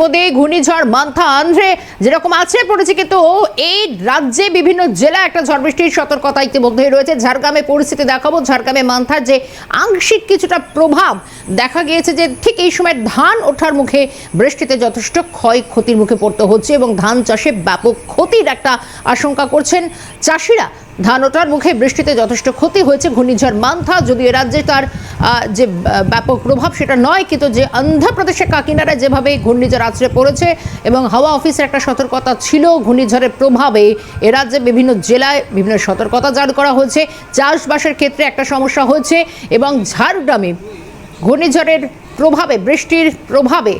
পদে ঘূর্ণিঝড় মান্থা আন্ধ্রে যেরকম আছে পড়েছে কিন্তু এই রাজ্যে বিভিন্ন জেলা একটা ঝড় বৃষ্টির সতর্কতা ইতিমধ্যেই রয়েছে। ঝাড়গ্রামে পরিস্থিতি দেখাবো। ঝাড়গ্রামে মান্থার যে আংশিক কিছুটা প্রভাব দেখা গিয়েছে যে ঠিক এই সময় ধান ওঠার মুখে বৃষ্টিতে যথেষ্ট ক্ষয়ক্ষতির মুখে পড়তে হচ্ছে এবং ধান চাষে ব্যাপক ক্ষতির একটা আশঙ্কা করছেন চাষিরা। ধান ওঠার মুখে বৃষ্টিতে যথেষ্ট ক্ষতি হয়েছে, ঘূর্ণিঝড় মান্থা, যদিও রাজ্যে তার যে ব্যাপক প্রভাব সেটা নয়, কিন্তু যে অন্ধ্রপ্রদেশের কাকিনাড়ায় যেভাবে ঘূর্ণিঝড় আছড়ে পড়েছে এবং হাওয়া অফিসের একটা সতর্কতা ছিল, ঘূর্ণিঝড়ের প্রভাবে এ রাজ্যে বিভিন্ন জেলায় বিভিন্ন সতর্কতা জারি করা হয়েছে। চাষবাসের ক্ষেত্রে একটা সমস্যা হয়েছে এবং ঝাড়গ্রামে ঘূর্ণিঝড়ের প্রভাবে, বৃষ্টির প্রভাবে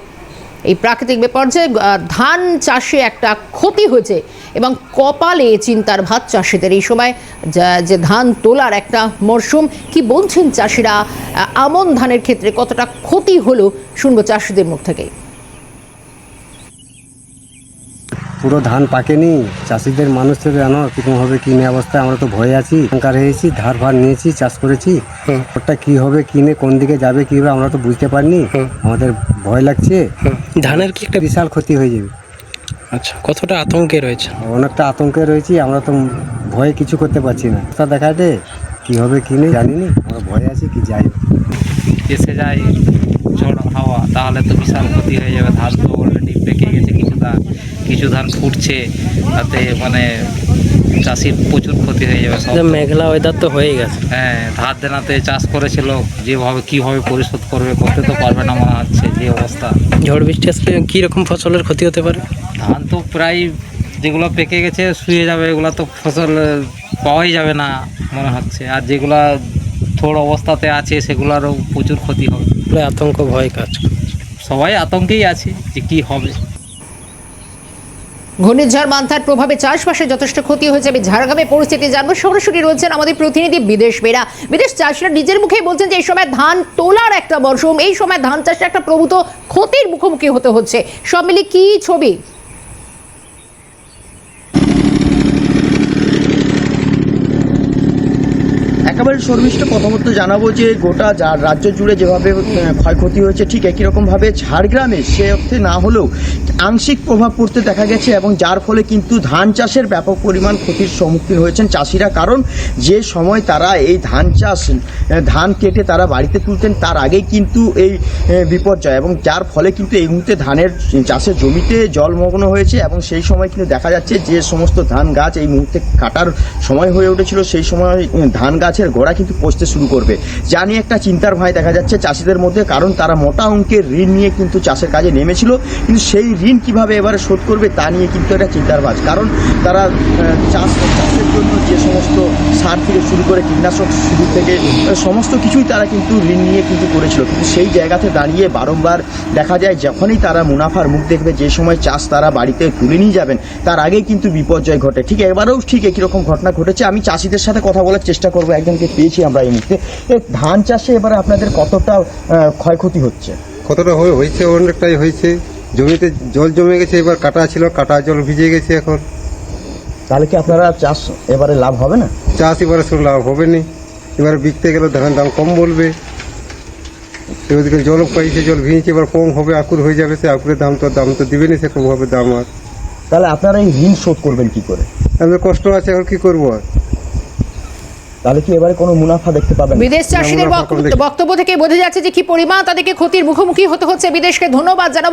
এই প্রাকৃতিক বিপর্যয়ে ধান চাষে একটা ক্ষতি হয়েছে। এবং কপালে চিন্তার ভাত চাষিদের। এই সময় যে ধান তোলার একটা মরশুম কি বলছেন চাষিরা? আমন ধানের ক্ষেত্রে কতটা ক্ষতি হলো? শুনব চাষিদের মুখ থেকে পুরো ধান পাকেনি চাষিদের মানুষের জানো কীরকম হবে কি নেই অবস্থায় আমরা তো ভয়ে আছি শঙ্কার হয়েছি ধার ভার নিয়েছি চাষ করেছি। ওটা কি হবে কি নেই কোন দিকে যাবে কি হবে আমরা তো বুঝতে পারিনি। আমাদের ভয় লাগছে। ধানের কি একটা বিশাল ক্ষতি হয়ে যাবে। আচ্ছা কতটা আতঙ্কে রয়েছে অনেকটা আতঙ্কে রয়েছি আমরা তো ভয়ে কিছু করতে পারছি না। তা দেখা দে কি হবে কি নেই জানি নি আমরা ভয়ে আছি কি যাই এসে যাই ঝড় হাওয়া তাহলে তো বিশাল ক্ষতি হয়ে যাবে। ধান তো অলরেডি পেকে গেছে কিছু ধান কিছু ধান ফুটছে। তাতে মানে চাষির প্রচুর ক্ষতি হয়ে যাবে সব মেঘলা ওয়েদার তো হয়ে গেছে। হ্যাঁ ধার দেনাতে চাষ করেছিল যেভাবে কীভাবে পরিশোধ করবে করতে তো পারবে না মনে হচ্ছে যে অবস্থা। ঝড় বৃষ্টি আসলে কি রকম ফসলের ক্ষতি হতে পারে? ধান তো প্রায় যেগুলো পেকে গেছে শুয়ে যাবে এগুলো তো ফসল পাওয়াই যাবে না মনে হচ্ছে। আর যেগুলা থোড় অবস্থাতে আছে সেগুলোরও প্রচুর ক্ষতি হবে। আতঙ্ক ভয় কাজ সবাই আতঙ্কেই আছে যে কী হবে। ঘূর্ণিঝড়, মান্থার প্রভাবে চাষবাসে যথেষ্ট ক্ষতি হয়েছে। আমি ঝাড়গ্রামে পরিস্থিতি জানব। সরাসরি রয়েছেন আমাদের প্রতিনিধি বিদেশ বেরা। বিদেশ চাষিরা নিজের মুখেই বলছেন যে, এই সময় ধান তোলার একটা মরশুম, এই সময় ধান চাষে একটা প্রভূত ক্ষতির মুখোমুখি হতে হচ্ছে। সব মিলে কি ছবি? একেবারে শর্মিষ্ঠ প্রথমত জানাব যে, গোটা রাজ্য জুড়ে যেভাবে ক্ষয়ক্ষতি হয়েছে, ঠিক একই রকমভাবে ঝাড়গ্রামে সে অর্থে না হলেও আংশিক প্রভাব পড়তে দেখা গেছে এবং যার ফলে কিন্তু ধান চাষের ব্যাপক পরিমাণ ক্ষতির সম্মুখীন হয়েছেন চাষিরা। কারণ যে সময় তারা এই ধান চাষ, ধান কেটে তারা বাড়িতে তুলতেন, তার আগেই কিন্তু এই বিপর্যয় এবং যার ফলে কিন্তু এই মুহূর্তে ধানের চাষের জমিতে জলমগ্ন হয়েছে এবং সেই সময় কিন্তু দেখা যাচ্ছে যে সমস্ত ধান গাছ এই মুহূর্তে কাটার সময় হয়ে উঠেছিল, সেই সময় ধান গাছের গোড়া কিন্তু পচতে শুরু করবে। যা নিয়ে একটা চিন্তার ভয় দেখা যাচ্ছে চাষিদের মধ্যে, কারণ তারা মোটা অঙ্কের ঋণ নিয়ে কিন্তু চাষের কাজে নেমেছিল। কিন্তু সেই ঋণ কীভাবে এবারে শোধ করবে তা নিয়ে কিন্তু একটা চিন্তার ভাজ কারণ তারা চাষ চাষের জন্য যে সমস্ত সার থেকে শুরু করে কীটনাশক শুরু থেকে সমস্ত কিছুই তারা কিন্তু ঋণ নিয়ে কিন্তু করেছিল। কিন্তু সেই জায়গাতে দাঁড়িয়ে বারংবার দেখা যায়, যখনই তারা মুনাফার মুখ দেখবে, যে সময় চাষ তারা বাড়িতে তুলে নিয়ে যাবেন, তার আগেই কিন্তু বিপর্যয় ঘটে। ঠিক এবারেও ঠিক একই রকম ঘটনা ঘটেছে। আমি চাষিদের সাথে কথা বলার চেষ্টা করব, একজনকে পেয়েছি আমরা এই মুহূর্তে। ধান চাষে এবারে আপনাদের কতটা ক্ষয়ক্ষতি হচ্ছে? কতটা হয়ে- হয়েছে? অনেকটাই হয়েছে। জমিতে জল জমে গেছে এবার কাটা ছিল কাটা জল ভিজে গেছে এখন। তাহলে কি আপনারা চাষ এবারে লাভ হবে না? চাষ এবারে শুধু লাভ হবে নি। এবার বিকতে গেলে ধান দাম কম বলবে। এদিকে জল পাইছে জল ভিজেছে এবার কম হবে আকুর হয়ে যাবে সে আকুরের দাম তো দাম তো দিবে না সেরকম হবে দাম আর। তাহলে আপনারা এই ঋণ শোধ করবেন কি করে? আমাদের কষ্ট আছে এখন কি করব আর? তাহলে কি এবারে কোনো মুনাফা দেখতে পাবেন? বিদেশ চাষিদের বক্তব্য- বক্তব্য থেকে বোঝা যাচ্ছে যে কি পরিমাণ তাদেরকে ক্ষতির মুখোমুখি হতে হচ্ছে। বিদেশকে ধন্যবাদ জানাব।